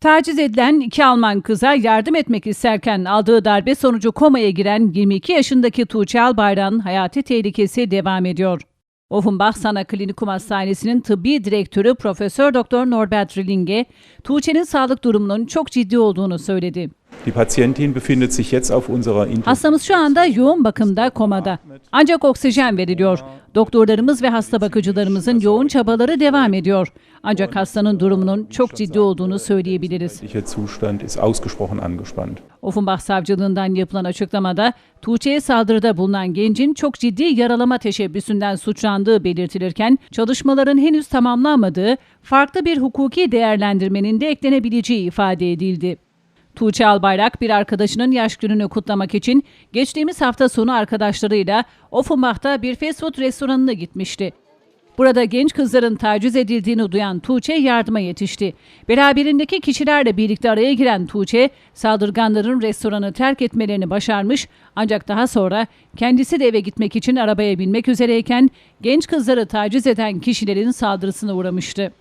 Taciz edilen iki Alman kıza yardım etmek isterken aldığı darbe sonucu komaya giren 22 yaşındaki Tuğçe Albayrak'ın hayati tehlikesi devam ediyor. Offenbach Sana Klinikum Hastanesi'nin tıbbi direktörü Profesör Doktor Norbert Rillinge, Tuğçe'nin sağlık durumunun çok ciddi olduğunu söyledi. Die Patientin befindet sich jetzt auf unserer Intensiv Hastamız şu anda yoğun bakımda komada. Ancak oksijen veriliyor. Doktorlarımız ve hasta bakıcılarımızın yoğun çabaları devam ediyor. Ancak hastanın durumunun çok ciddi olduğunu söyleyebiliriz. gesundheitliche Zustand ist ausgesprochen angespannt. Offenbach savcılığından yapılan açıklamada Tuğçe'ye saldırıda bulunan gencin çok ciddi yaralama teşebbüsünden suçlandığı belirtilirken çalışmaların henüz tamamlanmadığı farklı bir hukuki değerlendirmenin de eklenebileceği ifade edildi. Tuğçe Albayrak bir arkadaşının yaş gününü kutlamak için geçtiğimiz hafta sonu arkadaşlarıyla Offenbach'ta bir fast food restoranına gitmişti. Burada genç kızların taciz edildiğini duyan Tuğçe yardıma yetişti. Beraberindeki kişilerle birlikte araya giren Tuğçe, saldırganların restoranı terk etmelerini başarmış ancak daha sonra kendisi de eve gitmek için arabaya binmek üzereyken genç kızları taciz eden kişilerin saldırısına uğramıştı.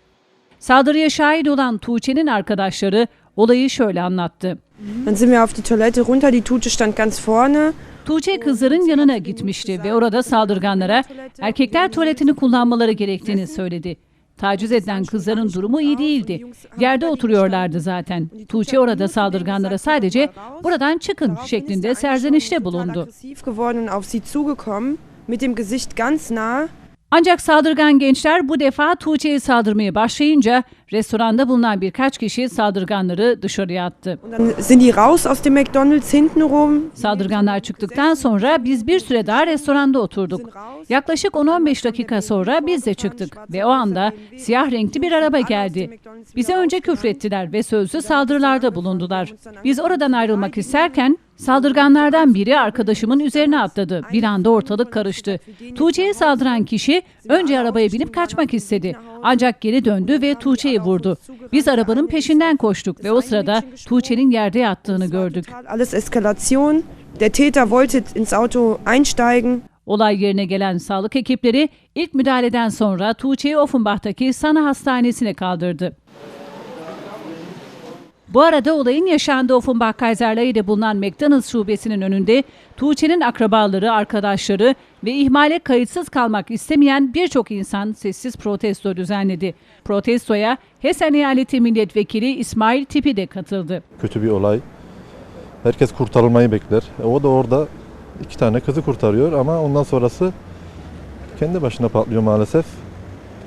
Saldırıya şahit olan Tuğçe'nin arkadaşları olayı şöyle anlattı. Dann sind wir auf die Toilette runter, die Tute stand ganz vorne. Tuğçe kızların yanına gitmişti ve orada saldırganlara erkekler tuvaletini kullanmaları gerektiğini söyledi. Taciz edilen kızların durumu iyi değildi. Yerde oturuyorlardı zaten. Tuğçe orada saldırganlara sadece buradan çıkın şeklinde serzenişte bulundu. mit dem Gesicht ganz nah. Ancak saldırgan gençler bu defa Tuğçe'ye saldırmaya başlayınca restoranda bulunan birkaç kişi saldırganları dışarıya attı. Saldırganlar çıktıktan sonra biz bir süre daha restoranda oturduk. Yaklaşık 10-15 dakika sonra biz de çıktık ve o anda siyah renkli bir araba geldi. Bize önce küfrettiler ve sözlü saldırılarda bulundular. Biz oradan ayrılmak isterken saldırganlardan biri arkadaşımın üzerine atladı. Bir anda ortalık karıştı. Tuğçe'ye saldıran kişi önce arabaya binip kaçmak istedi. Ancak geri döndü ve Tuğçe'yi vurdu. Biz arabanın peşinden koştuk ve o sırada Tuğçe'nin yerde yattığını gördük. Der Täter wollte ins Auto einsteigen. Olay yerine gelen sağlık ekipleri ilk müdahaleden sonra Tuğçe'yi Offenbach'taki Sana Hastanesi'ne kaldırdı. Bu arada olayın yaşandığı Offenbach Kaiserlai'de bulunan McDonald's şubesinin önünde Tuğçe'nin akrabaları, arkadaşları ve ihmale kayıtsız kalmak istemeyen birçok insan sessiz protesto düzenledi. Protestoya Hessen Eyaleti Milletvekili İsmail Tipi de katıldı. kötü bir olay. Herkes kurtarılmayı bekler. E, o da orada iki tane kızı kurtarıyor ama ondan sonrası kendi başına patlıyor maalesef.